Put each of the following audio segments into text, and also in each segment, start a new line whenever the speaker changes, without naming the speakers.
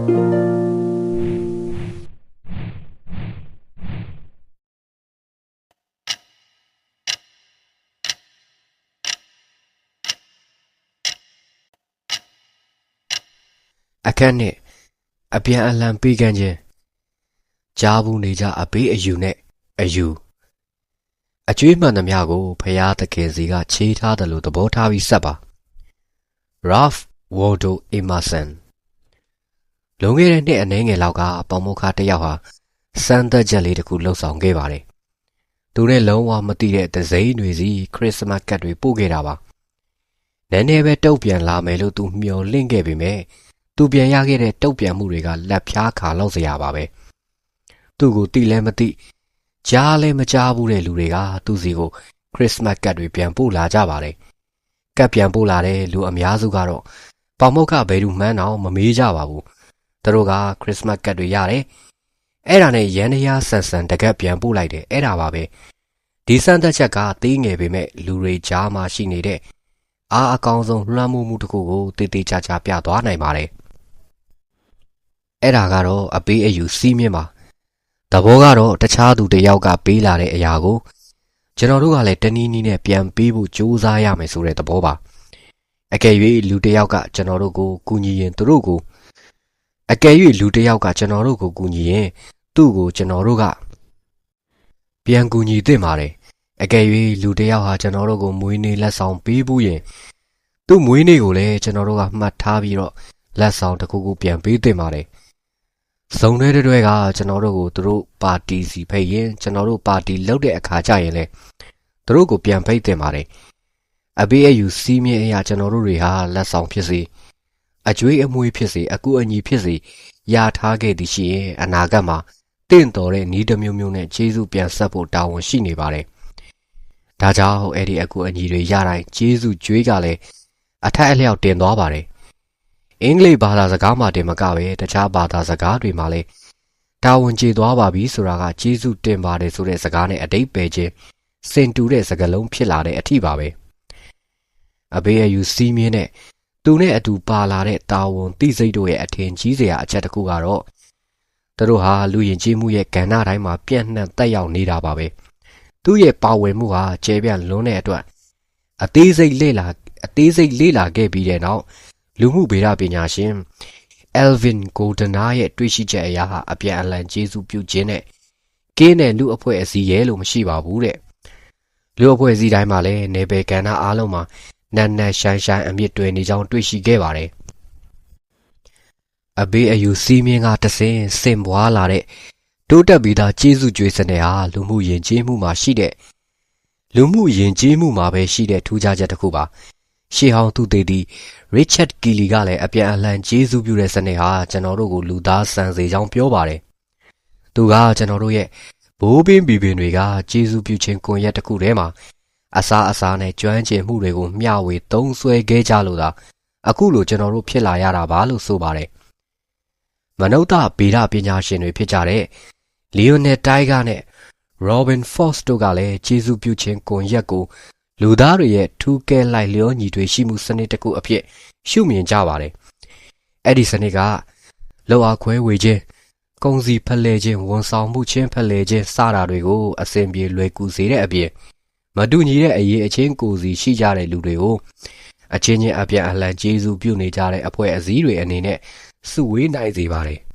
အခက်နှစ်အပြန်အလှန်ပေးကမ်းခြင်းကြားဘူးနေကြအဘေးအယူနဲ့အယူအကျွေးမှန်သမျှကိုဖရာသခင်စီကခြေးထားတယ်လို့သဘောထားပြီးဆက်ပါ Ralph Waldo Emerson လွန်ခဲ့တဲ့နှစ်အနည်းငယ်လောက်ကပေါမုခတစ်ယောက်ဟာစမ်းသက်ချက်လေးတစ်ခုလှုပ်ဆောင်ခဲ့ပါတယ်သူနဲ့လုံးဝမသိတဲ့ဒဇိန်တွေစီခရစ်စမတ်ကတ်တွေပို့ခဲ့တာပါနည်းနည်းပဲတုတ်ပြန်လာမယ်လို့သူမျှော်လင့်ခဲ့ပေမဲ့သူပြန်ရခဲ့တဲ့တုတ်ပြန်မှုတွေကလက်ဖြားခါလောက်စရာပါပဲသူ့ကိုတိလဲမသိကြားလဲမကြားဘူးတဲ့လူတွေကသူ့စီကိုခရစ်စမတ်ကတ်တွေပြန်ပို့လာကြပါတယ်ကတ်ပြန်ပို့လာတဲ့လူအများစုကတော့ပေါမုခဘယ်သူမှန်းတော့မမေးကြပါဘူး သူတို့ကခရစ်စမတ်ကတ်တွေရတယ်အဲ့ဒါနဲ့ရန်တရားဆန်ဆန်တကက်ပြန်ပို့လိုက်တယ်အဲ့ဒါပါပဲဒီစမ်းသက်ချက်ကသေးငယ်ပေမဲ့လူတွေကြားမှာရှိနေတဲ့အားအကောင်းဆုံးလွှမ်းမိုးမှုတစ်ခုကိုတည်တည်ချာချာပြသွားနိုင်ပါတယ်အဲ့ဒါကတော့အပေးအယူစီးမြင့်ပါသဘောကတော့တခြားသူတစ်ယောက်ကပေးလာတဲ့အရာကိုကျွန်တော်တို့ကလည်းတနည်းနည်းနဲ့ပြန်ပေးဖို့ကြိုးစားရမယ်ဆိုတဲ့သဘောပါအကယ်၍လူတစ်ယောက်ကကျွန်တော်တို့ကိုကူညီရင်သူတို့ကို အကယ်၍လူတစ်ယောက်ကကျွန်တော်တို့ကိုကူညီရင်သူ့ကိုကျွန်တော်တို့ကပြန်ကူညီသင့်ပါတယ်အကယ်၍လူတစ်ယောက်ဟာကျွန်တော်တို့ကိုမွေးနေ့လက်ဆောင်ပေးဘူးရင်သူ့မွေးနေ့ကိုလည်းကျွန်တော်တို့ကမှတ်ထားပြီးတော့လက်ဆောင်တစ်ခုခုပြန်ပေးသင့်ပါတယ်စုံတဲ့တွေကကျွန်တော်တို့ကိုသူတို့ပါတီစီဖိတ်ရင်ကျွန်တော်တို့ပါတီလုပ်တဲ့အခါကျရင်လေသူတို့ကိုပြန်ဖိတ်တင်ပါတယ်အဘေးအယူစီးမြင့်အရာကျွန်တော်တို့တွေဟာလက်ဆောင်ဖြစ်စေ အကျွေးအမွေးဖြစ်စေအကူအညီဖြစ်စေရထားခဲ့သည်ရှိရင်အနာဂတ်မှာတင့်တော်တဲ့ဤတစ်မျိုးမျိုးနဲ့ကျေးဇူးပြန်ဆက်ဖို့တာဝန်ရှိနေပါတယ်ဒါကြောင့်အဲ့ဒီအကူအညီတွေရတိုင်းကျေးဇူးကြွေးကလည်းအထက်အလျောက်တင်သွားပါတယ်အင်္ဂလိပ်ဘာသာစကားမှတင်မကပဲတခြားဘာသာစကားတွေမှာလည်းတာဝန်ကျေသွားပါပြီဆိုတာကကျေးဇူးတင်ပါတယ်ဆိုတဲ့စကားနဲ့အတိတ်ပဲချင်းစင်တူတဲ့စကားလုံးဖြစ်လာတဲ့အထိပါပဲအဘေးအယူစီးမြင်းနဲ့ သူနဲ့အတူပါလာတဲ့တာဝန်သိစိတ်တို့ရဲ့အထင်ကြီးစရာအချက်တစ်ခုကတော့သူတို့ဟာလူယဉ်ကျေးမှုရဲ့ကဏ္ဍတိုင်းမှာပြန့်နှံ့တက်ရောက်နေတာပါပဲသူ့ရဲ့ပါဝင်မှုဟာကျဲပြန့်လွန်းတဲ့အတွက်အသေးစိတ်လေ့လာအသေးစိတ်လေ့လာခဲ့ပြီးတဲ့နောက်လူမှုဗေဒပညာရှင် Elvin Goldner ရဲ့တွေ့ရှိချက်အရဟာအပြန်အလှန်ကျေးဇူးပြုခြင်းနဲ့ကင်းတဲ့လူအဖွဲ့အစည်းရဲ့လို့မရှိပါဘူးတဲ့လူအဖွဲ့အစည်းတိုင်းမှာလည်းနေပယ်ကဏ္ဍအားလုံးမှာ နန်းနန်းရှိုင်းရှိုင်းအမြင့်တွယ်နေကြောင်းတွေ့ရှိခဲ့ပါတယ်အဘေးအယူစီးမြင့်ကတဆင်စင်ပွားလာတဲ့တိုးတက်ပြီးသားကျေးဇူးကြွေးစနစ်ဟာလူမှုယဉ်ကျေးမှုမှာရှိတဲ့လူမှုယဉ်ကျေးမှုမှာပဲရှိတဲ့ထူးခြားချက်တစ်ခုပါရှေးဟောင်းသူသေးသည့် Richard Keely ကလည်းအပြန်အလှန်ကျေးဇူးပြုတဲ့စနစ်ဟာကျွန်တော်တို့ကိုလူသားဆန်စေကြောင်းပြောပါတယ်။သူကကျွန်တော်တို့ရဲ့ဘိုးဘင်းဘီဘင်တွေကကျေးဇူးပြုခြင်းကွန်ရက်တစ်ခုထဲမှာ အစားအစာနဲ့ကျွမ်းကျင်မှုတွေကိုမျှဝေသုံးစွဲခဲ့ကြလို့သာအခုလိုကျွန်တော်တို့ဖြစ်လာရတာပါလို့ဆိုပါတယ်။မနုဿဗေဒပညာရှင်တွေဖြစ်ကြတဲ့ Leonard Tiger နဲ့ Robin Foss တို့ကလည်းကျေးဇူးပြုခြင်းကွန်ရက်ကိုလူသားတွေရဲ့ထူးကဲလိုက်လျောညီတွေရှိမှုစနစ်တစ်ခုအဖြစ်ရှုမြင်ကြပါတယ်။အဲ့ဒီစနစ်ကလောအားခွဲဝေခြင်း၊ကုံစီဖလှယ်ခြင်းဝန်ဆောင်မှုချင်းဖလှယ်ခြင်းစတာတွေကိုအစဉ်ပြေလွယ်ကူစေတဲ့အပြင် မတူညီတဲ့အရေးအချင်းကိုစီရှိကြတဲ့လူတွေကိုအချင်းချင်းအပြန်အလှန်ကျေးဇူးပြုနေကြတဲ့အဖွဲ့အစည်းတွေအနေနဲ့စုဝေးနိုင်စေပါတယ်။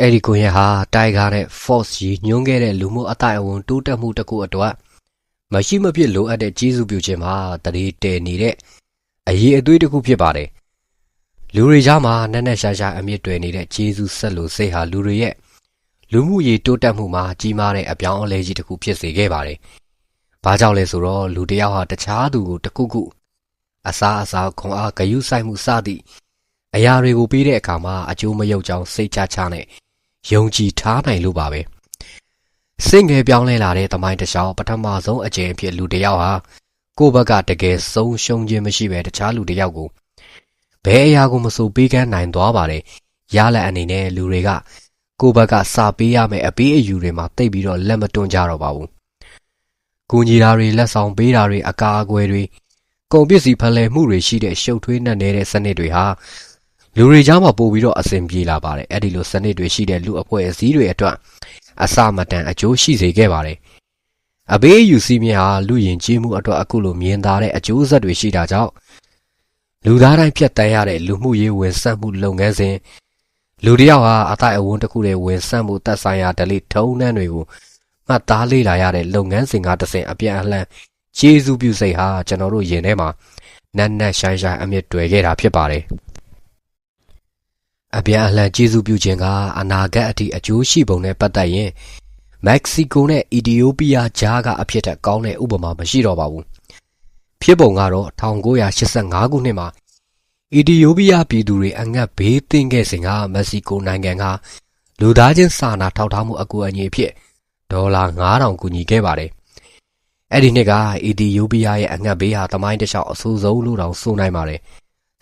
အဲ့ဒီကွန်ရက်ဟာတိုက်ကားနဲ့ Force ကြီးညွှန်းခဲ့တဲ့လူမှုအတိုင်းအဝန်တိုးတက်မှုတစ်ခုအတွက်မရှိမဖြစ်လိုအပ်တဲ့ကျေးဇူးပြုခြင်းမှာတရေတည်နေတဲ့အရေးအသွေးတစ်ခုဖြစ်ပါတယ်လူတွေကြားမှာနက်နက်ရှားရှားအမြင့်တွယ်နေတဲ့ကျေးဇူးဆက်လို့စိတ်ဟာလူတွေရဲ့ လူမှုရေးတိုးတက်မှုမှာကြီးမားတဲ့အပြောင်းအလဲကြီးတစ်ခုဖြစ်စေခဲ့ပါတယ်။ဘာကြောင့်လဲဆိုတော့လူတစ်ယောက်ဟာတခြားသူကိုတခုခုအစားအစာခွန်အားဂရုစိုက်မှုစသည့်အရာတွေကိုပြီးတဲ့အခါမှာအကျိုးမရောက်ကြောင်းစိတ်ချချနဲ့ယုံကြည်ထားနိုင်လို့ပါပဲ။စင့်ငယ်ပြောင်းလဲလာတဲ့သမိုင်းတစ်လျှောက်ပထမဆုံးအကြိမ်အဖြစ်လူတစ်ယောက်ဟာကိုယ့်ဘက်ကတကယ်ဆုံးရှုံးခြင်းမရှိပဲတခြားလူတစ်ယောက်ကိုဘယ်အရာကိုမဆိုပေးကမ်းနိုင်သွားပါတယ်ရလက်အနေနဲ့လူတွေက ကိုယ့်ဘက်ကစာပေးရမယ့်အပေးအယူတွေမှာတိတ်ပြီးတော့လက်မတွန်းကြတော့ပါဘူး။ကူညီတာတွေလက်ဆောင်ပေးတာတွေအကာအကွယ်တွေကုန်ပစ္စည်းဖလှယ်မှုတွေရှိတဲ့ရှုပ်ထွေးနှက်နေတဲ့စနစ်တွေဟာလူတွေကြားမှာပို့ပြီးတော့အဆင်ပြေလာပါတယ်အဲ့ဒီလိုစနစ်တွေရှိတဲ့လူအဖွဲ့အစည်းတွေအတွက်အစမတန်အကျိုးရှိစေခဲ့ပါတယ်အဘေးယူစီးမြဟာလူရင်ကြီးမှုအတွက်အခုလိုမြင်သာတဲ့အကျိုးဆက်တွေရှိတာကြောင့်လူသားတိုင်းဖြတ်တန်းရတဲ့လူမှုရေးဝန်ဆက်မှုလုပ်ငန်းစဉ် လူတယောက်ဟာအတိုင်းအဝန်းတစ်ခုတည်းဝန်ဆက်မှုသက်ဆိုင်ရာဒလိထုံးနှန်းတွေကိုမှတ်သားလေ့လာရတဲ့လုပ်ငန်းစဉ်ကတစ်ဆင့်အပြန်အလှန်ကျေးဇူးပြုစိတ်ဟာကျွန်တော်တို့ယင်ထဲမှာနက်နက်ရှိုင်းရှိုင်းအမြင့်တွေ့ခဲ့တာဖြစ်ပါတယ်အပြန်အလှန်ကျေးဇူးပြုခြင်းကအနာဂတ်အထိအကျိုးရှိပုံနဲ့ပတ်သက်ရင်မက္ကဆီကိုနဲ့အီသီယိုးပီးယားကြားကအဖြစ်ထက်ကောင်းတဲ့ဥပမာမရှိတော့ပါဘူးဖြစ်ပုံကတော့1985ခုနှစ်မှာ အီသီယိုးပီးယားပြည်သူတွေအငတ်ဘေးသင့်ခဲ့စဉ်ကမက္ကဆီကိုနိုင်ငံကလူသားချင်းစာနာထောက်ထားမှုအကူအညီအဖြစ်ဒေါ်လာ9000ကူညီခဲ့ပါတယ်အဲ့ဒီနှစ်ကအီသီယိုးပီးယားရဲ့အငတ်ဘေးဟာတမိုင်းတစ်လျှောက်အဆိုးဆုံးလို့တောင်ဆိုနိုင်ပါတယ်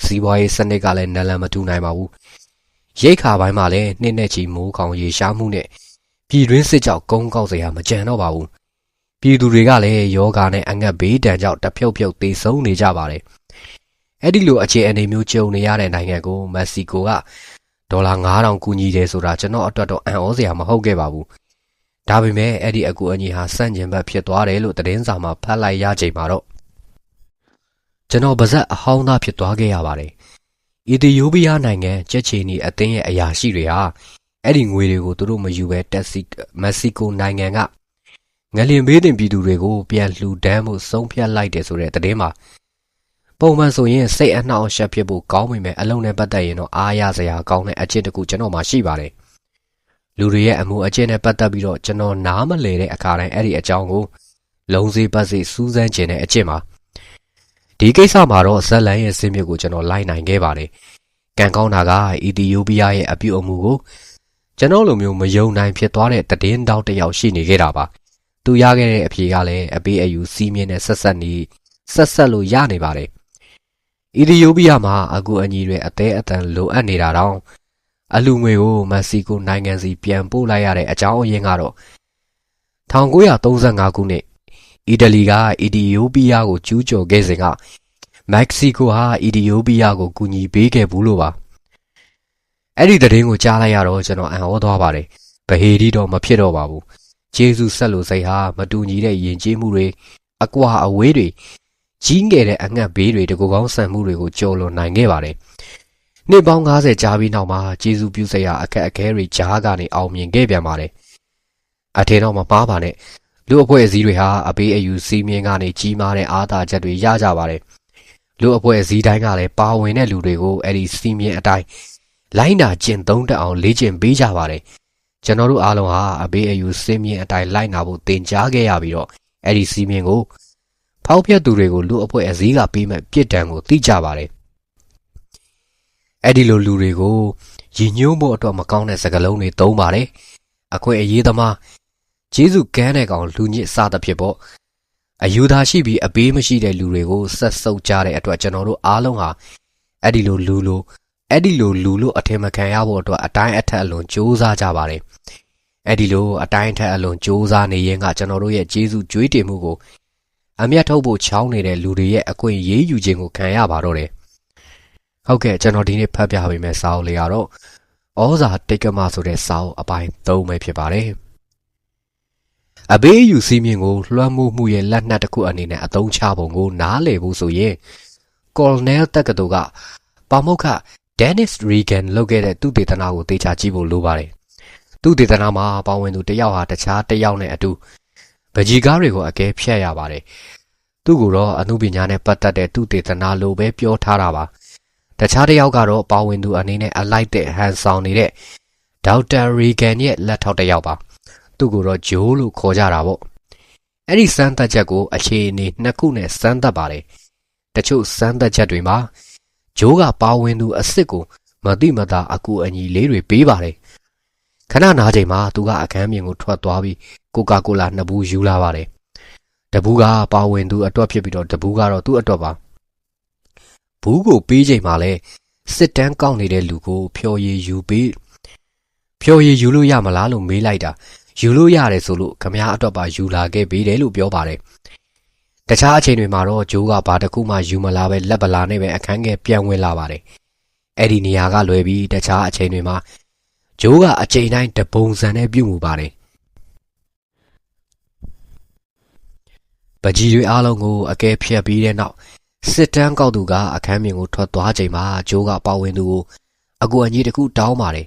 စီးပွားရေးစနစ်ကလည်းနလန်မတူနိုင်ပါဘူးရိတ်ခါပိုင်းမှာလည်းနှစ်နဲ့ချီမိုးခေါင်ရေရှားမှုနဲ့ပြည်တွင်းစစ်ကြောင့်ကုန်းကောက်စရာမကြံတော့ပါဘူးပြည်သူတွေကလည်းယောဂါနဲ့အငတ်ဘေးဒဏ်ကြောင့်တဖြုတ်ဖြုတ်သေဆုံးနေကြပါတယ် အဲ့ဒီလိုအခြေအနေမျိုးကြုံနေရတဲ့နိုင်ငံကိုမက္ကဆီကိုကဒေါ်လာ9000ကူညီတယ်ဆိုတာကျွန်တော်အတွက်တော့အံ့ဩစရာမဟုတ်ခဲ့ပါဘူးဒါပေမဲ့အဲ့ဒီအကူအညီဟာစန့်ကျင်ဘက်ဖြစ်သွားတယ်လို့သတင်းစာမှာဖတ်လိုက်ရချိန်မှာတော့ကျွန်တော်ပါဇက်အဟောင်းသားဖြစ်သွားခဲ့ရပါတယ်အီသီယိုးပီးယားနိုင်ငံချက်ချီနီအသင်းရဲ့အရာရှိတွေဟာအဲ့ဒီငွေတွေကိုသူတို့မယူဘဲတက်စီမက္ကဆီကိုနိုင်ငံကငလျင်ဘေးတင်ပြည်သူတွေကိုပြန်လှူဒန်းမှုဆုံးဖြတ်လိုက်တယ်ဆိုတဲ့သတင်းမှာ ပုံမှန်ဆိုရင်စိတ်အနှောင့်အယှက်ဖြစ်ဖို့ကောင်းပေမဲ့အလုံးနဲ့ပတ်သက်ရင်တော့အားရစရာကောင်းတဲ့အချက်တကူကျွန်တော်မှရှိပါတယ်လူတွေရဲ့အမှုအကျင့်နဲ့ပတ်သက်ပြီးတော့ကျွန်တော်နားမလည်တဲ့အခါတိုင်းအဲ့ဒီအကြောင်းကိုလုံးစေးပတ်စေစူးစမ်းခြင်းတဲ့အကျင့်ပါဒီကိစ္စမှာတော့ဇက်လန်ရဲ့စင်းမြစ်ကိုကျွန်တော်လိုက်နိုင်ခဲ့ပါတယ်ကံကောင်းတာကအီသီယိုးပီးယားရဲ့အပြုအမူကိုကျွန်တော်လိုမျိုးမယုံနိုင်ဖြစ်သွားတဲ့တည်င်းတောက်တစ်ယောက်ရှိနေခဲ့တာပါသူရခဲ့တဲ့အဖြေကလည်းအပေးအယူစီးမြင့်နဲ့ဆက်ဆက်နေဆက်ဆက်လို့ရနေပါတယ် အီသီယိုးပီးယားမှာအကူအညီတွေအသေးအတန်လိုအပ်နေတာတောင်အလူငွေကိုမက္ကဆီကိုနိုင်ငံစီပြန်ပို့လိုက်ရတဲ့အကြောင်းအရင်းကတော့1935ခုနှစ်အီတလီကအီသီယိုးပီးယားကိုကျူးကျော်ခဲ့စဉ်ကမက္ကဆီကိုဟာအီသီယိုးပီးယားကိုကူညီပေးခဲ့ဘူးလို့ပါအဲ့ဒီသတင်းကိုကြားလိုက်ရတော့ကျွန်တော်အံ့ဩသွားပါတယ်ဗဟေဒီတော့မဖြစ်တော့ပါဘူးဂျေဇုဆက်လို့စိတ်ဟာမတူညီတဲ့ယဉ်ကျေးမှုတွေအကွာအဝေးတွေ ကြီးငယ်တဲ့အငတ်ဘေးတွေတကူကောင်းဆန်မှုတွေကိုကျော်လွန်နိုင်ခဲ့ပါတယ်နှစ်ပေါင်း90ကြာပြီးနောက်မှာဂျေဇုပြုစရာအခက်အခဲတွေကြားကနေအောင်မြင်ခဲ့ပြန်ပါတယ်အထင်တော့မပါပါနဲ့လူအဖွဲ့အစည်းတွေဟာအပေးအယူစီးမြင်ကနေကြီးမားတဲ့အားသာချက်တွေရကြပါတယ်လူအဖွဲ့အစည်းတိုင်းကလည်းပါဝင်တဲ့လူတွေကိုအဲ့ဒီစီးမြင်အတိုင်းလိုင်းနာကျင့်သုံးတတ်အောင်လေ့ကျင့်ပေးကြပါတယ်ကျွန်တော်တို့အားလုံးဟာအဘေးအယူစင်းမြင့်အတိုင်းလိုက်နာဖို့သင်ကြားခဲ့ရပြီးတော့အဲ့ဒီစီးမြင်ကို ဖောက်ပြက်သူတွေကိုလူအဖွဲ့အစည်းကပေးမဲ့ပြစ်ဒဏ်ကိုသိကြပါတယ်အဲ့ဒီလိုလူတွေကိုရည်ညွှန်းဖို့အတွက်မကောင်းတဲ့စကားလုံးတွေသုံးပါတယ်အခွင့်အရေးသမားဂျေစုကန်းတဲ့ကောင်လူညစ်စသဖြင့်ပေါ့အယူသားရှိပြီးအပေးမရှိတဲ့လူတွေကိုဆက်ဆုပ်ကြတဲ့အတွက်ကျွန်တော်တို့အားလုံးဟာအဲ့ဒီလိုလူလိုအဲ့ဒီလိုလူလို့အထင်မခံရဖို့အတွက်အတိုင်းအထက်အလွန်စူးစမ်းကြပါတယ်အဲ့ဒီလိုအတိုင်းအထက်အလွန်စူးစမ်းနေရင်ကကျွန်တော်တို့ရဲ့ဂျေစုကြွေးတင်မှုကို အမျက်ထုတ်ဖို့ချောင်းနေတဲ့လူတွေရဲ့အခွင့်ရေးယူခြင်းကိုခံရပါတော့တယ်ဟုတ်ကဲ့ကျွန်တော်ဒီနေ့ဖတ်ပြပေးမယ့်စာအုပ်လေးကတော့ဩဇာတိတ်ကမဆိုတဲ့စာအုပ်အပိုင်း၃ပဲဖြစ်ပါတယ်အဘေးယူစီးမြင့်ကိုလွှမ်းမိုးမှုရဲ့လက်နက်တစ်ခုအနေနဲ့အသုံးချပုံကိုနားလည်ဖို့ဆိုရင်ကော်နယ်တက္ကသိုလ်ကပါမုတ်ခ Dennis Regan လုပ်ခဲ့တဲ့သူတေသနာကိုသေချာကြည့်ဖို့လိုပါတယ်။သူတေသနာမှာပါဝင်သူတယောက်ဟာတခြားတယောက်နဲ့အတူ ဗကြီးကားတွေကိုအကဲဖြတ်ရပါတယ်။သူ့ကိုတော့အမှုပညာနဲ့ပတ်သက်တဲ့သူတေသနာလိုပဲပြောထားတာပါ။တခြားတယောက်ကတော့ပါဝင်သူအနေနဲ့အလိုက်တဲ့ဟန်ဆောင်နေတဲ့ဒေါက်တာရီဂန်ရဲ့လက်ထောက်တယောက်ပါ။သူ့ကိုတော့ဂျိုးလို့ခေါ်ကြတာပေါ့။အဲ့ဒီစမ်းသပ်ချက်ကိုအခြေအနေနှစ်ခုနဲ့စမ်းသပ်ပါတယ်။တချို့စမ်းသပ်ချက်တွေမှာဂျိုးကပါဝင်သူအစ်စ်ကိုမတိမတာအကူအညီလေးတွေပေးပါတယ် ခဏနားချိန်မှာသူကအခန်းပြင်ကိုထွက်သွားပြီးကိုကာကိုလာနှစ်ဘူးယူလာပါတယ်တဘူးကပါဝင်သူအတွက်ဖြစ်ပြီးတော့တဘူးကတော့သူ့အတွက်ပါဘူးကိုပေးချိန်မှာလဲစစ်တန်းကောက်နေတဲ့လူကိုဖြော်ရည်ယူပေးဖြော်ရည်ယူလို့ရမလားလို့မေးလိုက်တာယူလို့ရတယ်ဆိုလို့ခမ ्या အတွက်ပါယူလာခဲ့ပေးတယ်လို့ပြောပါတယ်တခြားအချိန်တွေမှာတော့ဂျိုးကဘာတစ်ခုမှယူမလာပဲလက်ပလာနဲ့ပဲအခန်းထဲပြန်ဝင်လာပါတယ်အဲ့ဒီနေရာကလွယ်ပြီးတခြားအချိန်တွေမှာ ဂျိုးကအချိန်တိုင်းတပုံစံနဲ့ပြုတ်မှုပါတယ်ပကြီးတွေအားလုံးကိုအကဲဖြတ်ပြီးတဲ့နောက်စစ်တမ်းကောက်သူကအခန်းပြင်ကိုထွက်သွားချိန်မှာဂျိုးကပါဝင်သူကိုအကူအညီတစ်ခုတောင်းပါတယ်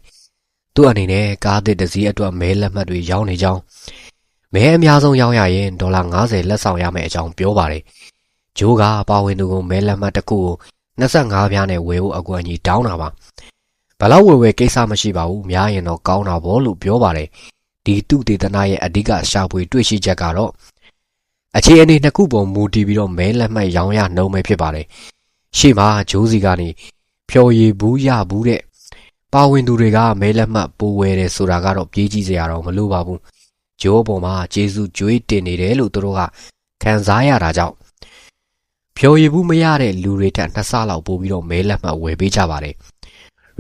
သူ့အနေနဲ့ကားသစ်တစ်စီးအတွက်မဲလက်မှတ်တွေရောင်းနေကြောင်းမဲအများဆုံးရောင်းရရင်ဒေါ်လာ90လက်ဆောင်ရမယ်အကြောင်းပြောပါတယ်ဂျိုးကပါဝင်သူကိုမဲလက်မှတ်တစ်ခုကို25ပြားနဲ့ဝယ်ဖို့အကူအညီတောင်းတာပါ ဘလောက်ဝယ်ဝယ်ကိစ္စမရှိပါဘူးများရင်တော့ကောင်းတာပေါ့လို့ပြောပါတယ်ဒီသူတေသနာရဲ့အဓိကရှာဖွေတွေ့ရှိချက်ကတော့အခြေအနေနှစ်ခုပုံမူတည်ပြီးတော့မဲလက်မှတ်ရောင်းရနှုံးပဲဖြစ်ပါတယ်ရှေ့မှာဂျိုးစီကနေဖြော်ရည်ဘူးရဘူးတဲ့ပါဝင်သူတွေကမဲလက်မှတ်ပိုးဝဲတယ်ဆိုတာကတော့ပြေးကြည့်စရာတော့မလိုပါဘူးဂျိုးပေါ်မှာဂျေစုကြွေးတင်နေတယ်လို့သူတို့ကခံစားရတာကြောင့်ဖြော်ရည်ဘူးမရတဲ့လူတွေထက်နှစ်ဆလောက်ပိုပြီးတော့မဲလက်မှတ်ဝယ်ပေးကြပါတယ်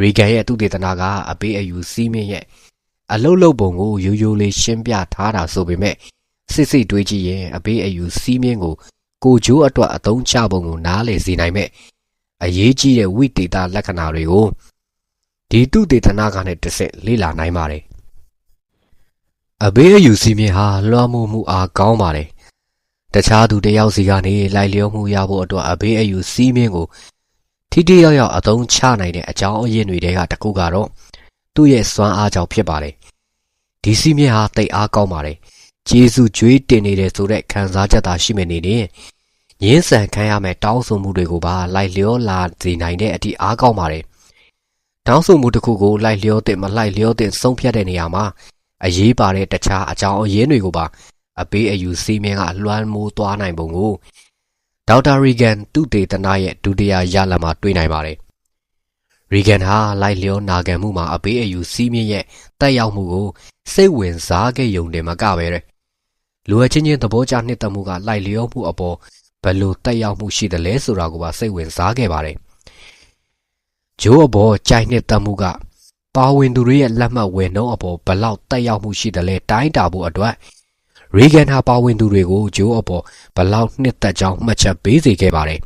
ရီဂန်ရဲ့သူတေသနာကအပေးအယူစီးမင်းရဲ့အလုတ်လုတ်ပုံကိုရိုးရိုးလေးရှင်းပြထားတာဆိုပေမဲ့စစ်စစ်တွေးကြည့်ရင်အပေးအယူစီးမင်းကိုကိုဂျိုးအတွက်အသုံးချပုံကိုနားလည်စေနိုင်မဲ့အရေးကြီးတဲ့ဝိတေတာလက္ခဏာတွေကိုဒီသူတေသနာကနဲ့တစ်ဆက်လေ့လာနိုင်ပါတယ်အဘေးအယူစီမင်းဟာလွှမ်းမိုးမှုအားကောင်းပါတယ်တခြားသူတယောက်စီကနေလိုက်လျောမှုရဖို့အတွက်အဘေးအယူစီးမင်းကို ထိတိရောက်ရောက်အသုံးချနိုင်တဲ့အကြောင်းအရင်းတွေကတခုကတော့သူ့ရဲ့စွမ်းအားကြောင့်ဖြစ်ပါတယ်ဒီစီမင်းဟာတိတ်အားကောင်းပါတယ်ဂျေစုကြွေးတင်နေတဲ့ဆိုတဲ့ခံစားချက်သာရှိမနေနဲ့ငင်းဆန်ခံရမဲ့တောင်းဆိုမှုတွေကိုပါလိုက်လျောလာစေနိုင်တဲ့အထိအားကောင်းပါတယ်တောင်းဆိုမှုတစ်ခုကိုလိုက်လျောတဲ့မလိုက်လျောတဲ့ဆုံးဖြတ်တဲ့နေရာမှာအရေးပါတဲ့တခြားအကြောင်းအရင်းတွေကိုပါအပေးအယူစီးမင်းကလွှမ်းမိုးသွားနိုင်ပုံကို ဒေါက်တာရီဂန်သူတေသနာရဲ့ဒုတိယရလမှာတွေ့နိုင်ပါတယ်ရီဂန်ဟာလိုက်လျောနာခံမှုမှာအပေးအယူစီးမင်းရဲ့တက်ရောက်မှုကိုစိတ်ဝင်စားခဲ့ယုံတယ်မကပဲလူအချင်းချင်းသဘောကျနှစ်သက်မှုကလိုက်လျောမှုအပေါ်ဘယ်လိုတက်ရောက်မှုရှိသလဲဆိုတာကိုပါစိတ်ဝင်စားခဲ့ပါတယ်ဂျိုးအပေါ်ကြိုက်နှစ်သက်မှုကပါဝင်သူတွေရဲ့လက်မှတ်ဝယ်နှုန်းအပေါ်ဘယ်လောက်တက်ရောက်မှုရှိသလဲတိုင်းတာဖို့အတွက် ရီဂန်ဟာပါဝင်သူတွေကိုဂျိုးအပေါ်ဘယ်လောက်နှစ်သက်ကြောင်းမှတ်ချက်ပေးစေခဲ့ပါတယ်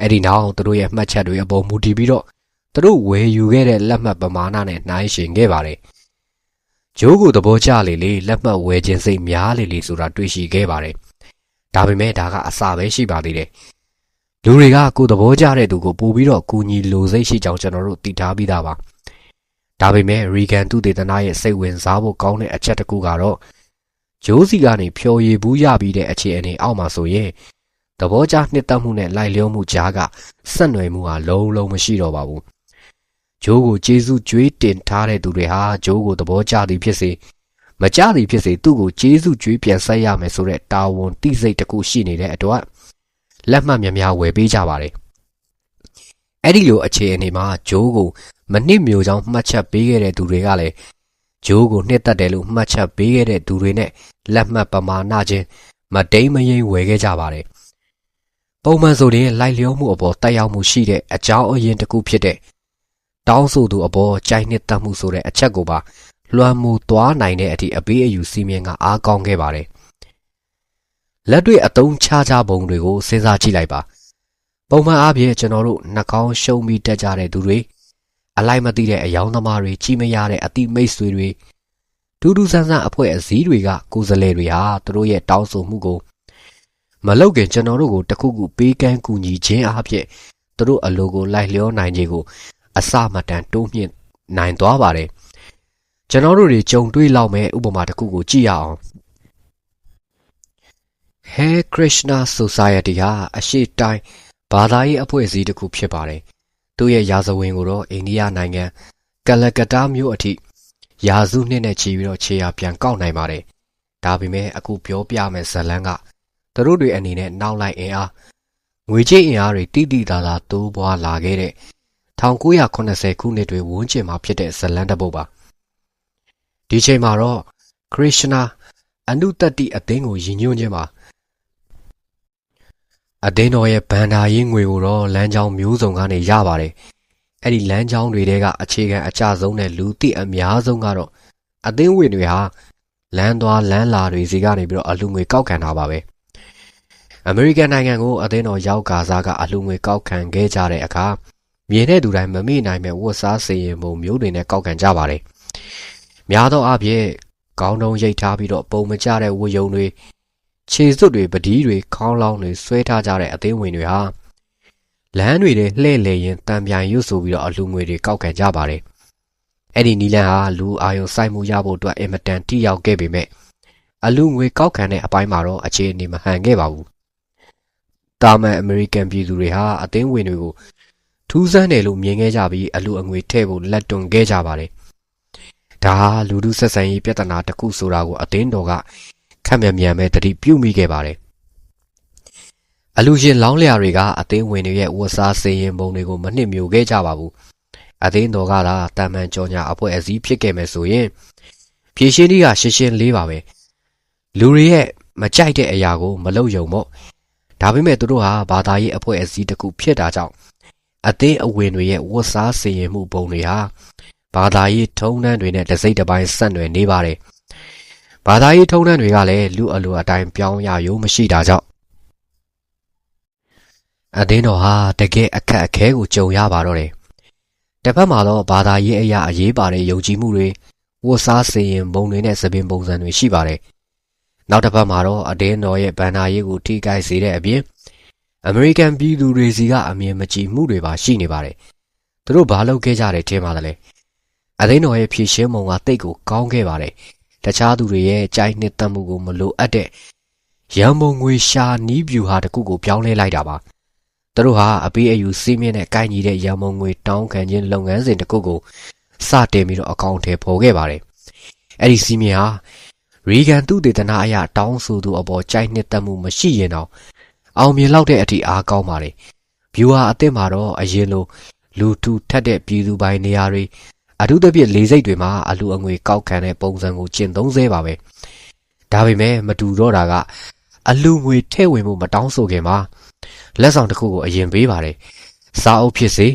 အဲ့ဒီနောက်သူတို့ရဲ့မှတ်ချက်တွေအပေါ်မူတည်ပြီးတော့သူတို့ဝယ်ယူခဲ့တဲ့လက်မှတ်ပမာဏနဲ့နှိုင်းယှဉ်ခဲ့ပါတယ်ဂျိုးကိုသဘောကျလေလေလက်မှတ်ဝယ်ခြင်းစိတ်များလေလေဆိုတာတွေ့ရှိခဲ့ပါတယ်ဒါပေမဲ့ဒါကအစာပဲရှိပါသေးတယ်လူတွေကကိုယ်သဘောကျတဲ့သူကိုပို့ပြီးတော့ကူညီလိုစိတ်ရှိကြောင်းကျွန်တော်တို့သိထားပြီးသားပါဒါပေမဲ့ရီဂန်သူတေသနာရဲ့စိတ်ဝင်စားဖို့ကောင်းတဲ့အချက်တစ်ခုကတော့ ဂျိုးစီကနေဖြော်ရည်ဘူးရပြီးတဲ့အခြေအနေအောက်မှာဆိုရင်သဘောကျနှစ်သက်မှုနဲ့လိုက်လျောမှုကြားကဆက်နွယ်မှုဟာလုံးလုံးမရှိတော့ပါဘူးဂျိုးကိုကျေးဇူးကြွေးတင်ထားတဲ့သူတွေဟာဂျိုးကိုသဘောကျသည်ဖြစ်စေမကြသည်ဖြစ်စေသူ့ကိုကျေးဇူးကြွေးပြန်ဆက်ရမယ်ဆိုတဲ့တာဝန်တိစိတ်တစ်ခုရှိနေတဲ့အတွက်လက်မှတ်များများဝယ်ပေးကြပါတယ်အဲ့ဒီလိုအခြေအနေမှာဂျိုးကိုမနစ်မျိုးချောင်းမှတ်ချက်ပေးခဲ့တဲ့သူတွေကလည်း ဂျိုးကိုနှစ်သက်တယ်လို့မှတ်ချက်ပေးခဲ့တဲ့သူတွေနဲ့လက်မှတ်ပမာဏချင်းမတိမ်မယိမ့်ဝယ်ခဲ့ကြပါတယ်ပုံမှန်ဆိုရင်လိုက်လျောမှုအပေါ်တက်ရောက်မှုရှိတဲ့အကြောင်းအရင်းတစ်ခုဖြစ်တဲ့တောင်းဆိုသူအပေါ်ကြိုက်နှစ်သက်မှုဆိုတဲ့အချက်ကိုပါလွှမ်းမိုးသွားနိုင်တဲ့အထိအပေးအယူစီမင်းကအားကောင်းခဲ့ပါတယ်လက်တွေ့အသုံးချကြပုံတွေကိုစဉ်းစားကြည့်လိုက်ပါပုံမှန်အားဖြင့်ကျွန်တော်တို့နှာခေါင်းရှုံပြီးတက်ကြတဲ့သူတွေ အလိုက်မသိတဲ့အယောင်သမားတွေကြီးမရတဲ့အတိမိတ်ဆွေတွေဒူးဒူးဆန်းဆန်းအဖွဲ့အစည်းတွေကကိုယ်စလဲတွေဟာသူတို့ရဲ့တောင်းဆိုမှုကိုမလောက်ခင်ကျွန်တော်တို့ကိုတခုခုပေးကမ်းကူညီခြင်းအဖြစ်သူတို့အလိုကိုလိုက်လျောနိုင်ခြင်းကိုအစမတန်တိုးမြင့်နိုင်သွားပါတယ်ကျွန်တော်တို့တွေကြုံတွေ့လောက်မဲ့ဥပမာတစ်ခုကိုကြည့်ရအောင် Hare Krishna Society ဟာအရှိတိုင်းဘာသာရေးအဖွဲ့အစည်းတစ်ခုဖြစ်ပါတယ် သူ့ရဲ့ရာဇဝင်ကိုတော့အိန္ဒိယနိုင်ငံကလကတ္တာမြို့အထိရာစုနှစ်နဲ့ချီပြီးတော့ခြေရာပြန်ကောက်နိုင်ပါတယ်ဒါပေမဲ့အခုပြောပြမယ့်ဇလန်းကသူတို့တွေအနေနဲ့နောက်လိုက်အင်အားငွေကြေးအင်အားတွေတိတိသားသားတိုးပွားလာခဲ့တဲ့1980ခုနှစ်တွေဝန်းကျင်မှာဖြစ်တဲ့ဇလန်းတစ်ပုဒ်ပါဒီချိန်မှာတော့ခရစ်ယာန်အနုတတိအသင်းကိုယဉ်ညွှန်းခြင်းပါ အသင်းတော်ရဲ့ဗန္ဒာရေးငွေကိုတော့လမ်းကြောင်းမျိုးစုံကနေရပါတယ်အဲ့ဒီလမ်းကြောင်းတွေတဲကအခြေခံအကျဆုံးနဲ့လူသိအများဆုံးကတော့အသင်းဝင်တွေဟာလမ်းသွားလမ်းလာတွေစီကနေပြီးတော့အလူငွေကောက်ခံတာပါပဲအမေရိကန်နိုင်ငံကိုအသင်းတော်ရောက်ကာစားကအလူငွေကောက်ခံခဲ့ကြတဲ့အခါမြင်တဲ့သူတိုင်းမမေ့နိုင်မဲ့ဝတ်စားစေရင်ပုံမျိုးတွေနဲ့ကောက်ခံကြပါတယ်များသောအားဖြင့်ကောင်းတုံးရိတ်ထားပြီးတော့ပုံမကျတဲ့ဝတ်ယုံတွေ ခြေစွပ်တွေပဒီးတွေခေါင်းလောင်းတွေဆွဲထားကြတဲ့အသင်းဝင်တွေဟာလမ်းတွေထဲလှည့်လည်ရင်တံပြန်ရွတ်ဆိုပြီးတော့အလူငွေတွေကောက်ခံကြပါတယ်အဲ့ဒီနီလန်ဟာလူအာယုံစိုက်မှုရဖို့အတွက်အင်မတန်ထိရောက်ခဲ့ပေမဲ့အလူငွေကောက်ခံတဲ့အပိုင်းမှာတော့အခြေအနေမဟန်ခဲ့ပါဘူးတာမန်အမေရိကန်ပြည်သူတွေဟာအသင်းဝင်တွေကိုထူးဆန်းတယ်လို့မြင်ခဲ့ကြပြီးအလူအငွေထဲ့ဖို့လက်တွန်ခဲ့ကြပါတယ်ဒါဟာလူမှုဆက်ဆံရေးပြဿနာတစ်ခုဆိုတာကိုအသင်းတော်က ခက်မြန်မြန်ပဲတတိပြုမိခဲ့ပါတယ်အလူရှင်လောင်းလျာတွေကအသင်းဝင်တွေရဲ့ဝတ်စားစေရင်ပုံတွေကိုမနှစ်မြို့ခဲ့ကြပါဘူးအသင်းတော်ကသာတာမန်ကြောညာအဖွဲ့အစည်းဖြစ်ခဲ့မယ်ဆိုရင်ဖြည့်ရှင်းလေးကရှင်းရှင်းလေးပါပဲလူတွေရဲ့မကြိုက်တဲ့အရာကိုမလုပ်ယုံပေါ့ဒါပေမဲ့သူတို့ဟာဘာသာရေးအဖွဲ့အစည်းတစ်ခုဖြစ်တာကြောင့်အသင်းအဝင်တွေရဲ့ဝတ်စားစေရင်မှုပုံတွေဟာဘာသာရေးထုံးတမ်းတွေနဲ့တစိမ့်တစ်ပိုင်းဆက်နွယ်နေပါတယ် ဘာသာရေးထုံးတမ်းတွေကလည်းလူအလိုအတိုင်းပြောင်းရရုံမရှိတာကြောင့်အသင်းတော်ဟာတကယ်အခက်အခဲကိုကြုံရပါတော့တယ်တစ်ဖက်မှာတော့ဘာသာရေးအရာအရေးပါတဲ့ယုံကြည်မှုတွေဝတ်စားစေရင်ပုံတွေနဲ့သပင်ပုံစံတွေရှိပါတယ်နောက်တစ်ဖက်မှာတော့အတင်းတော်ရဲ့ဗန္နာရေးကိုထိခိုက်စေတဲ့အပြင်အမေရိကန်ပြည်သူတွေစီကအမြင်မကြည်မှုတွေပါရှိနေပါတယ်။သူတို့ဘာလုပ်ခဲ့ကြတယ်ထင်ပါသလဲ။အသိတော်ရဲ့ဖြည့်ရှင်းပုံကတိတ်ကိုကောင်းခဲ့ပါတယ်။ တခြားသူတွေရဲ့ကြိုက်နှစ်သက်မှုကိုမလိုအပ်တဲ့ရန်ပုံငွေရှာနီးပြူဟာတခုကိုပြောင်းလဲလိုက်တာပါ။သူတို့ဟာအပေးအယူစီးမြင့်တဲ့ကိုင်းကြီးတဲ့ရန်ပုံငွေတောင်းခံခြင်းလုပ်ငန်းစဉ်တစ်ခုကိုစတင်ပြီးတော့အကောင့်ထဲပေါ်ခဲ့ပါတယ်။အဲ့ဒီစီးမြင့်ဟာရီဂန်သူတေသနာအရတောင်းဆိုသူအပေါ်ကြိုက်နှစ်သက်မှုမရှိရင်တော့အောင်မြင်လောက်တဲ့အထိအားကောင်းပါတယ်။ဗျူဟာအသစ်မှာတော့အရင်လိုလူထူထက်တဲ့ပြည်သူပိုင်းနေရာတွေ အထူးသဖြင့်လေစိတ်တွေမှာအလူအငွေကောက်ခံတဲ့ပုံစံကိုကျင့်သုံးစေပါပဲ။ဒါပေမဲ့မတူတော့တာကအလူငွေထဲ့ဝင်မှုမတောင်းဆိုခင်မှာလက်ဆောင်တစ်ခုကိုအရင်ပေးပါတယ်။စာအုပ်ဖြစ်စေ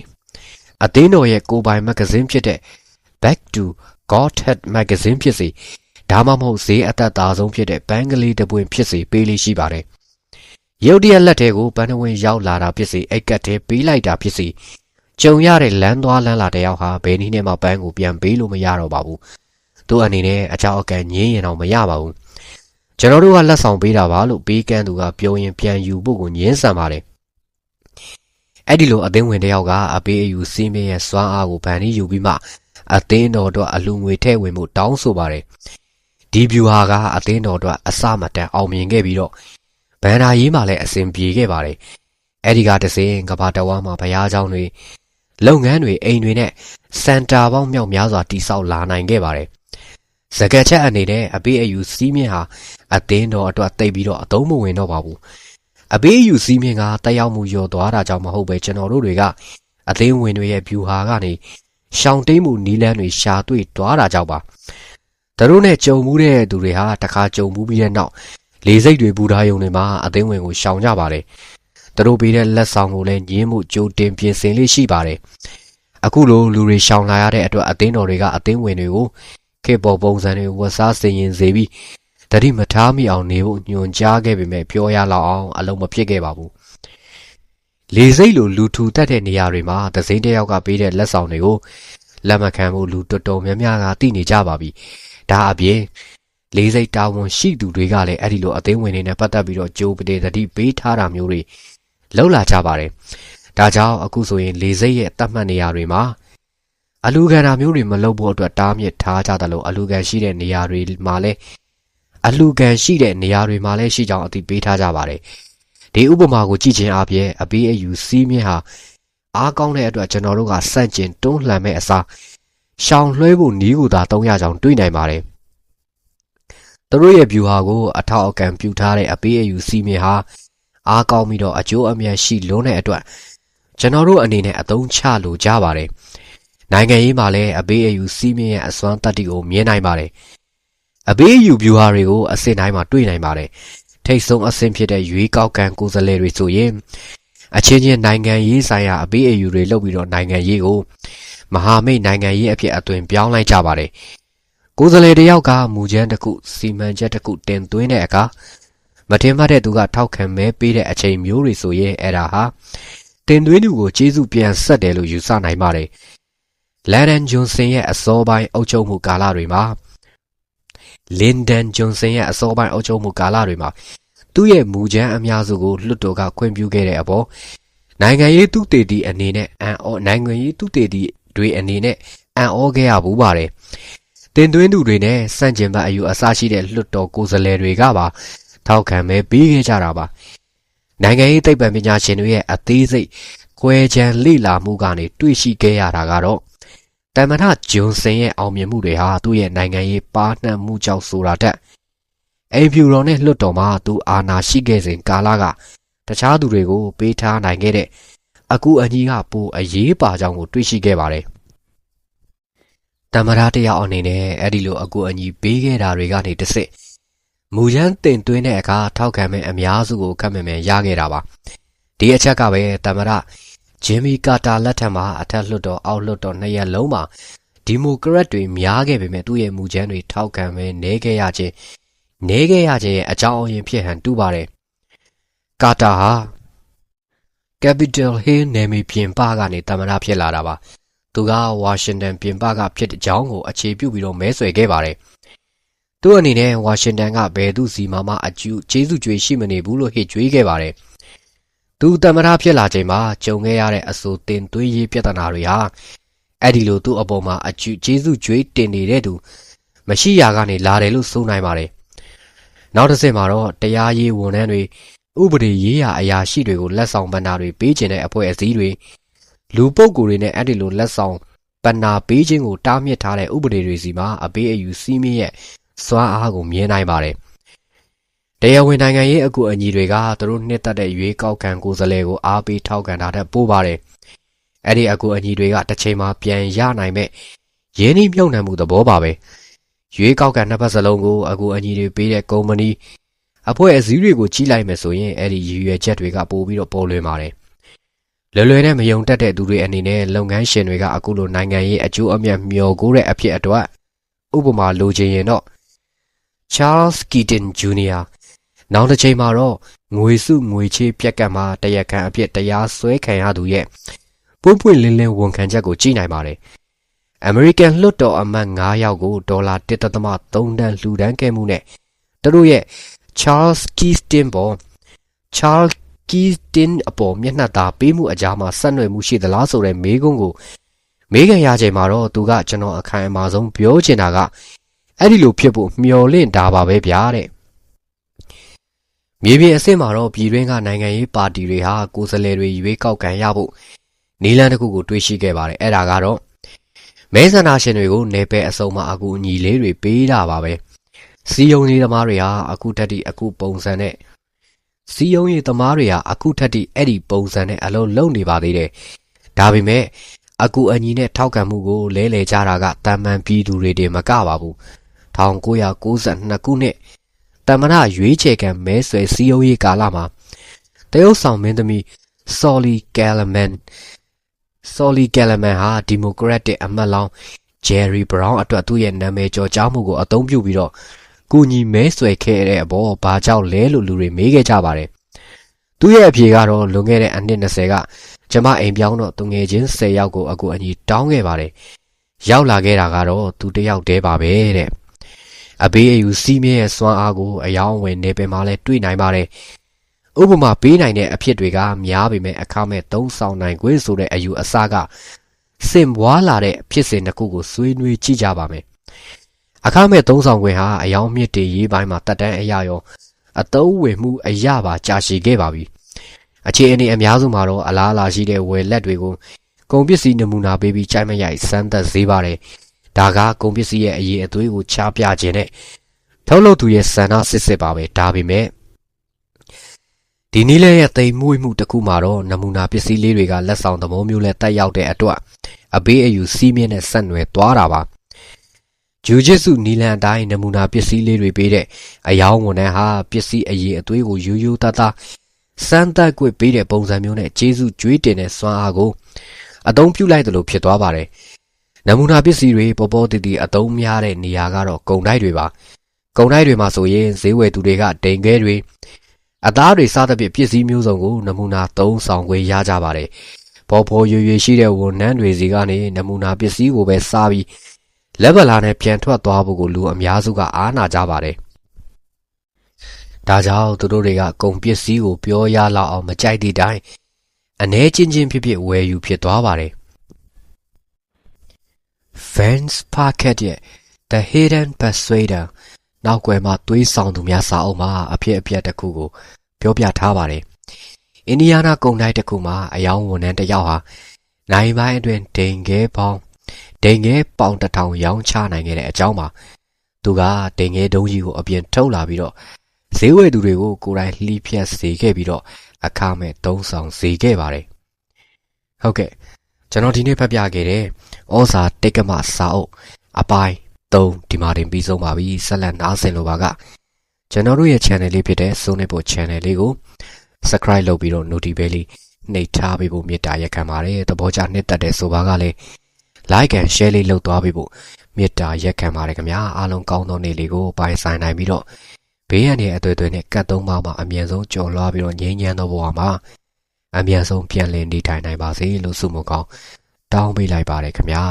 အသင်းတော်ရဲ့ကိုပိုင်မဂ္ဂဇင်းဖြစ်တဲ့ Back to Godhead Magazine ဖြစ်စေဒါမှမဟုတ်ဈေးအသက်သာဆုံးဖြစ်တဲ့ဘန်ကလေးတပွင့်ဖြစ်စေပေးလေးရှိပါတယ်။ရုတ်တရက်လက်ထဲကိုဘန်နဝင်ရောက်လာတာဖြစ်စေအိတ်ကတ်ထဲပေးလိုက်တာဖြစ်စေ ကြုံရတဲ့လမ်းသွားလမ်းလာတယောက်ဟာဘယ်နည်းနဲ့မှဘန်းကိုပြန်ပေးလို့မရတော့ပါဘူး။သူ့အနေနဲ့အကြောက်အကန်ငြင်းရင်တော့မရပါဘူး။ကျွန်တော်တို့ကလက်ဆောင်ပေးတာပါလို့ပေးကမ်းသူကပြောရင်ပြန်ယူဖို့ကိုငင်းဆန်ပါတယ်။အဲ့ဒီလိုအသိဝင်တယောက်ကအပေးအယူစီးမင်းရဲ့စွမ်းအားကိုဗန်နီးယူပြီးမှအသင်းတော်တို့အလူငွေထဲ့ဝင်မှုတောင်းဆိုပါတယ်။ဒီဗျူဟာကအသင်းတော်အတွက်အစမတန်အောင်မြင်ခဲ့ပြီးတော့ဘန်နာရေးမှာလည်းအဆင်ပြေခဲ့ပါတယ်။အဲဒီကတစင်းကဘာတဝါမှာဘုရားကျောင်းတွေ လုပ်ငန်းတွေအိမ်တွေနဲ့စန်တာပေါင်းမြောက်များစွာတိဆောက်လာနိုင်ခဲ့ပါတယ်။စကက်ချက်အနေနဲ့အပေးအယူစီးမြင့်ဟာအသင်းတော်အတွက်တိတ်ပြီးတော့အသုံးမဝင်တော့ပါဘူး။အပေးအယူစီးမြင့်ကတက်ရောက်မှုလျော့သွားတာကြောင့်မဟုတ်ပဲကျွန်တော်တို့တွေကအသင်းဝင်တွေရဲ့ဗျူဟာကနေရှောင်တိန်မှုနီးလန်းတွေရှာတွေ့သွားတာကြောင့်ပါ။သူတို့နဲ့ကြုံမှုတဲ့သူတွေဟာတခါကြုံမှုပြီးတဲ့နောက်လေစိတ်တွေပူထားယုံတွေမှာအသိဝင်ကိုရှောင်ကြပါတယ် သူတို့ပေးတဲ့လက်ဆောင်ကိုလည်းညင်းမှုကြိုတင်ပြင်ဆင်လေးရှိပါတယ်အခုလိုလူတွေရှောင်လာရတဲ့အတွက်အသင်းတော်တွေကအသင်းဝင်တွေကိုခေပေါ်ပုံစံတွေဝတ်စားစင်ရင်စေပြီးတတိမထားမိအောင်နေဖို့ညွန်ကြားခဲ့ပေမဲ့ပြောရလောက်အောင်အလုံးမဖြစ်ခဲ့ပါဘူးလေစိတ်လိုလူထူတတ်တဲ့နေရာတွေမှာသစိမ်းတယောက်ကပေးတဲ့လက်ဆောင်တွေကိုလက်မခံဖို့လူတော်တော်များများကသိနေကြပါပြီဒါအပြင်လေးစိတ်တာဝန်ရှိသူတွေကလည်းအဲ့ဒီလိုအသိဝင်တွေနဲ့ပတ်သက်ပြီးတော့ကြိုးပတေတတိပေးထားတာမျိုးတွေ လှုပ်လာကြပါတယ်။ဒါကြောင့်အခုဆိုရင်လေးစိတ်ရဲ့တတ်မှတ်နေရာတွေမှာအလူကန်တာမျိုးတွေမလုပ်ဖို့အတွက်တားမြစ်ထားကြတယ်လို့အလူကန်ရှိတဲ့နေရာတွေမှာလည်းအလူကန်ရှိတဲ့နေရာတွေမှာလည်းရှိကြောင်းအသိပေးထားကြပါတယ်။ဒီဥပမာကိုကြည့်ခြင်းအပြင်အပေးအယူစီးမြင့်ဟာအားကောင်းတဲ့အတွက်ကျွန်တော်တို့ကစန့်ကျင်တွန်းလှန်မဲ့အစားရှောင်လွှဲဖို့နီးကိုသာသုံးရကြောင်းတွေးနိုင်ပါတယ်။သူတို့ရဲ့ view ဟာကိုအထောက်အကံပြုထားတဲ့အပေးအယူစီးမြင်ဟာ အားကောင်းပြီးတော့အကျိုးအမြတ်ရှိလွန်းတဲ့အတွက်ကျွန်တော်တို့အနေနဲ့အသုံးချလိုကြပါတယ်။နိုင်ငံရေးမှာလည်းအပေးအယူစီးမြင်ရဲ့အစွမ်းတတ္တိကိုမြင်နိုင်ပါတယ်။အပေးအယူ view ဟာတွေကိုအစစ်တိုင်းမှာတွေ့နိုင်ပါတယ်။ထိတ်ဆုံးအဆင့်ဖြစ်တဲ့ရွေးကောက်ကံကိုယ်စားလှယ်တွေဆိုရင်အချင်းချင်းနိုင်ငံရေးဆိုင်ရာအပေးအယူတွေလုပ်ပြီးတော့နိုင်ငံရေးကိုမဟာမိတ်နိုင်ငံရေးအဖြစ်အသွင်ပြောင်းလိုက်ကြပါတယ်။ကိုယ်စားလှယ်တယောက်ကမူချမ်းတစ်ခုစီမံချက်တစ်ခုတင်သွင်းတဲ့အခါ မထင်မှတ်တဲ့သူကထောက်ခံမဲပေးတဲ့အချိန်မျိုးတွေဆိုရင်အဲ့ဒါဟာတင်သွင်းသူကိုကျေးဇူးပြန်ဆက်တယ်လို့ယူဆနိုင်ပါတယ်လန်ဒန်ဂျွန်ဆင်ရဲ့အစောပိုင်းအုပ်ချုပ်မှုကာလတွေမှာလင်ဒန်ဂျွန်ဆင်ရဲ့အစောပိုင်းအုပ်ချုပ်မှုကာလတွေမှာသူ့ရဲ့မူချမ်းအများစုကိုလွှတ်တော်ကခွင့်ပြုခဲ့တဲ့အပေါ်နိုင်ငံရေးသူတေတီအနေနဲ့အန်အောနိုင်ငံရေးသူတေတီတွေအနေနဲ့အန်အောခဲ့ရဘူးပါတယ်တင်သွင်းသူတွေနဲ့စန့်ကျင်ဘက်အယူအဆရှိတဲ့လွှတ်တော်ကိုယ်စားလှယ်တွေကပါ ထောက်ခံမဲပေးခဲ့ကြတာပါနိုင်ငံရေးသိပ္ပံပညာရှင်တွေရဲ့အသေးစိတ်ကွဲချမ်းလေ့လာမှုကနေတွေ့ရှိခဲ့ရတာကတော့တမန်တော်ဂျွန်ဆင်ရဲ့အောင်မြင်မှုတွေဟာသူ့ရဲ့နိုင်ငံရေးပါနှံမှုကြောင့်ဆိုတာတက်အိမ်ဖြူတော်နဲ့လွှတ်တော်မှာသူအာဏာရှိခဲ့စဉ်ကာလကတခြားသူတွေကိုပေးထားနိုင်ခဲ့တဲ့အကူအညီကပိုအရေးပါကြောင်းကိုတွေ့ရှိခဲ့ပါတယ်တမရတယောက်အနေနဲ့အဲ့ဒီလိုအကူအညီပေးခဲ့တာတွေကနေတစ်စစ် မူရန်တင်သွင်းတဲ့အခါထောက်ခံမဲ့အများစုကိုခက်မဲ့မဲ့ရခဲ့တာပါဒီအချက်ကပဲတမရဂျင်မီကာတာလက်ထက်မှာအထက်လွှတ်တော်အောက်လွှတ်တော်နှစ်ရက်လုံးမှာဒီမိုကရက်တွေများခဲ့ပေမဲ့သူ့ရဲ့မူချမ်းတွေထောက်ခံမဲ့နေခဲ့ရခြင်းနေခဲ့ရခြင်းရဲ့အကြောင်းအရင်းဖြစ်ဟန်တူပါတယ်ကာတာဟာ Capital Hill နယ်မြေပြင်ပကနေတမန်တော်ဖြစ်လာတာပါသူကဝါရှင်တန်ပြင်ပကဖြစ်တဲ့အကြောင်းကိုအခြေပြုပြီးတော့မဲဆွယ်ခဲ့ပါတယ် သူ့အနေနဲ့ဝါရှင်တန်ကဘယ်သူစီမှမအကျူကျေးဇူးကြွေရှိမနေဘူးလို့ဟစ်ကြွေးခဲ့ပါတယ်သူတမန်တော်ဖြစ်လာချိန်မှာကြုံခဲ့ရတဲ့အဆိုတင်သွေးရေးပြဿနာတွေဟာအဲ့ဒီလိုသူ့အပေါ်မှာအကျူကျေးဇူးကြွေးတင်နေတဲ့သူမရှိရာကနေလာတယ်လို့ဆိုနိုင်ပါတယ်နောက်တစ်ဆင့်မှာတော့တရားရေးဝန်ထမ်းတွေဥပဒေရေးရာအရာရှိတွေကိုလက်ဆောင်ပဏ္ဍာတွေပေးခြင်းတဲ့အဖွဲ့အစည်းတွေလူပုဂ္ဂိုလ်တွေနဲ့အဲ့ဒီလိုလက်ဆောင်ပဏ္ဍာပေးခြင်းကိုတားမြစ်ထားတဲ့ဥပဒေတွေစီမှာအပေးအယူစီးမြင့်ရဲ့ စွမ်းအားကိုမြင်နိုင်ပါတယ်။တရားဝင်နိုင်ငံရေးအကူအညီတွေကသူတို့နှစ်သက်တဲ့ရွေးကောက်ခံကိုယ်စားလှယ်ကိုအားပေးထောက်ခံတာတဲ့ပို့ပါတယ်။အဲ့ဒီအကူအညီတွေကတစ်ချိန်မှာပြန်ရနိုင်မဲ့ရင်းနှီးမြှုပ်နှံမှုသဘောပါပဲ။ရွေးကောက်ခံနှစ်ဖက်စလုံးကိုအကူအညီတွေပေးတဲ့ကုမ္ပဏီအဖွဲ့အစည်းတွေကိုကြီးလိုက်မယ်ဆိုရင်အဲ့ဒီရည်ရွယ်ချက်တွေကပိုပြီးတော့ပေါ်လွင်ပါတယ်လွယ်လွယ်နဲ့မယုံတတ်တဲ့သူတွေအနေနဲ့လုပ်ငန်းရှင်တွေကအခုလိုနိုင်ငံရေးအကျိုးအမြတ်မျှော်ကိုးတဲ့အဖြစ်အတွက်ဥပမာလိုချင်ရင်တော့ Charles Keaton Jr. နောက်တစ်ချိန်မှာတော့ငွေစုငွေချေးပြက်ကတ်မှာတရက်ခံအဖြစ်တရားစွဲခံရသူရဲ့ပွင့်ပွင့်လင်းလင်းဝန်ခံချက်ကိုကြည့်နိုင်ပါတယ်။ American လွှတ်တော်အမတ်9ယောက်ကိုဒေါ်လာ1.3တန်းလှူဒန်းခဲ့မှုနဲ့သူတို့ရဲ့ Charles Keaton ပေါ် Charles Keaton အပေါ်မျက်နှာသာပေးမှုအကြားမှာဆက်နွယ်မှုရှိသလားဆိုတဲ့မေးခွန်းကိုမေးခံရချိန်မှာတော့သူကကျွန်တော်အခိုင်အမာဆုံးပြောချင်တာက အဲ့ဒီလိုဖြစ်ဖို့မျှော်လင့်တာပါပဲဗျာတဲ့မြေပြင်အဆင့်မှာတော့ပြည်တွင်းကနိုင်ငံရေးပါတီတွေဟာကိုယ်စားလှယ်တွေရွေးကောက်ခံရဖို့နီလန်တစ်ခုကိုတွေးရှိခဲ့ပါတယ်အဲ့ဒါကတော့မဲဆန္ဒရှင်တွေကိုနေပယ်အစုံမှာအကူအညီလေးတွေပေးတာပါပဲစီယုံရေးသမားတွေဟာအခုတက်တိအခုပုံစံနဲ့စီယုံရေးသမားတွေဟာအခုထက်ထိအဲ့ဒီပုံစံနဲ့အလုံးလုံးနေပါသေးတယ်။ဒါပေမဲ့အကူအညီနဲ့ထောက်ခံမှုကိုလဲလှယ်ကြတာကတာမန်ပြည်သူတွေတင်မကပါဘူး။ 1992ခုနှစ်တမနာရွေးချယ်ခံမဲဆွယ်စီယုံရေးကာလမှာတရုတ်ဆောင်မင်းသမီး Solly Gallman Solly Gallman ဟာဒီမိုကရက်တစ်အမတ်လောင်း Jerry Brown အတွက်သူ့ရဲ့နာမည်ကျော်ကြားမှုကိုအသုံးပြုပြီးတော့ကူညီမဲဆွယ်ခဲ့တဲ့အပေါ်ဘာကြောင့်လဲလို့လူတွေမေးခဲ့ကြပါတယ်။သူ့ရဲ့အဖြေကတော့လွန်ခဲ့တဲ့အနှစ်20ကကျမအိမ်ပြောင်းတော့သူငယ်ချင်း10ယောက်ကိုအကူအညီတောင်းခဲ့ပါတယ်။ရောက်လာခဲ့တာကတော့သူတယောက်တည်းပါပဲတဲ့ အဘေးအယူစီးမြဲရဲ့စွမ်းအားကိုအယောင်းဝင်နေပင်မှလည်းတွေ့နိုင်ပါတယ်။ဥပမာပေးနိုင်တဲ့အဖြစ်တွေကများပေမဲ့အခမဲ့သုံးဆောင်နိုင်ခွင့်ဆိုတဲ့အယူအဆကစင်ပွားလာတဲ့ဖြစ်စဉ်တစ်ခုကိုဆွေးနွေးကြည့်ကြပါမယ်အခမဲ့သုံးဆောင်ခွင့်ဟာအယောင်မြစ်တေရေးပိုင်းမှာတက်တန်းအရာရောအတုံးဝင်မှုအရာပါကြာရှည်ခဲ့ပါပြီအခြေအနေအများစုမှာတော့အလားအလာရှိတဲ့ဝယ်လက်တွေကိုကုန်ပစ္စည်းနမူနာပေးပြီးကြိုက်မရိုက်စမ်းသက်ဈေးပါတယ် ဒါကကုန်ပစ္စည်းရဲ့အရေးအသွေးကိုချပြခြင်းနဲ့ထုတ်လုပ်သူရဲ့စံနာစစ်စစ်ပါပဲဒါပေမဲ့ဒီနည်းလဲရဲ့တိမ်မွေ့မှုတစ်ခုမှာတော့နမူနာပစ္စည်းလေးတွေကလက်ဆောင်သဘောမျိုးနဲ့တက်ရောက်တဲ့အတွက်အပေးအယူစီးမြင့်နဲ့ဆက်နွယ်သွားတာပါဂျူဂျစ်စုနီလန်အတိုင်းနမူနာပစ္စည်းလေးတွေပေးတဲ့အယောင်ဝန်ထမ်းဟာပစ္စည်းအရေးအသွေးကိုရိုးရိုးသားသားစမ်းသပ်꿰ပေးတဲ့ပုံစံမျိုးနဲ့ကျေးဇူးကြွေးတင်တဲ့စွမ်းအားကိုအသုံးပြုလိုက်သလိုဖြစ်သွားပါတယ်။ နမူနာပစ္စည်းတွေပေါ်ပေါ်တည်တည်အသုံးများတဲ့နေရာကတော့ကုန်တိုက်တွေပါ။ကုန်တိုက်တွေမှာဆိုရင်ဈေးဝယ်သူတွေကဒိန်ခဲတွေအသားတွေစားတဲ့ပြပစ္စည်းမျိုးစုံကိုနမူနာသုံးဆောင်ခွေရကြပါတယ်ပေါ်ပေါ်ရွရွရှိတဲ့ဝန်နှန်းတွေစီကနေနမူနာပစ္စည်းကိုပဲစားပြီးလက်ဗလာနဲ့ပြန်ထွက်သွားဖို့ကိုလူအများစုကအားနာကြပါတယ်ဒါကြောင့်သူတို့တွေကကုန်ပစ္စည်းကိုပြောရလောက်အောင်မကြိုက်တဲ့အတိုင်းအ ਨੇ ချင်းချင်းဖြစ်ဖြစ်ဝယ်ယူဖြစ်သွားပါတယ် Vance Packet ရဲ့ The Hidden Persuader နောက်ွယ်မှာသွေးဆောင်သူများစာအုပ်မှာအဖြစ်အပျက်တစ်ခုကို ပြောပြထားပါတယ်။အင်ဒီယားနားကုန်တိုင်းတစ်ခုမှာအယောင်ဝန်ထမ်းတစ်ယောက်ဟာနိုင်ပိုင်းအတွင်းဒိန်ခဲပေါင်းဒိန်ခဲပေါင်တစ်ထောင်ရောင်းချနိုင်ခဲ့တဲ့အကြောင်းပါ။သူကဒိန်ခဲတုံးကြီးကိုအပြင်ထုတ်လာပြီးတော့ဈေးဝယ်သူတွေကိုကိုယ်တိုင်လှီးဖြတ်စေခဲ့ပြီးတော့အခမဲ့သုံးဆောင်စေခဲ့ပါတယ်။ဟုတ်ကဲ့ ကျွန်တော်ဒီနေ့ဖတ်ပြခဲ့တဲ့ဩဇာတိတ်ကမစာအုပ်အပိုင်း3ဒီမှာတင်ပြီးဆုံးပါပြီဆက်လက်နားဆင်လိုပါကကျွန်တော်တို့ရဲ့ channel လေးဖြစ်တဲ့ Sonebo channel လေးကို subscribe လုပ်ပြီးတော့ notification လေးနှိပ်ထားပေးဖို့မေတ္တာရက်ခံပါတယ်သဘောကျနှစ်သက်တဲ့ဆိုပါကလည်း like and share လေးလုပ်သွားပေးဖို့မေတ္တာရက်ခံပါတယ်ခင်ဗျာအားလုံးကောင်းသောနေ့လေးကိုပိုင်ဆိုင်နိုင်ပြီးတော့ဘေးရန်ရဲ့အသွေးသွေးနဲ့ကတ်သုံးပါးမှာအမြန်ဆုံးကြော်လွှားပြီးတော့ငြိမ်းချမ်းသောဘဝမှာ အမြန်ဆုံးပြန်လည်နေထိုင်နိုင်ပါစေလို့ဆုမကောင်းတောင်းပေးလိုက်ပါတယ်ခင်ဗျာ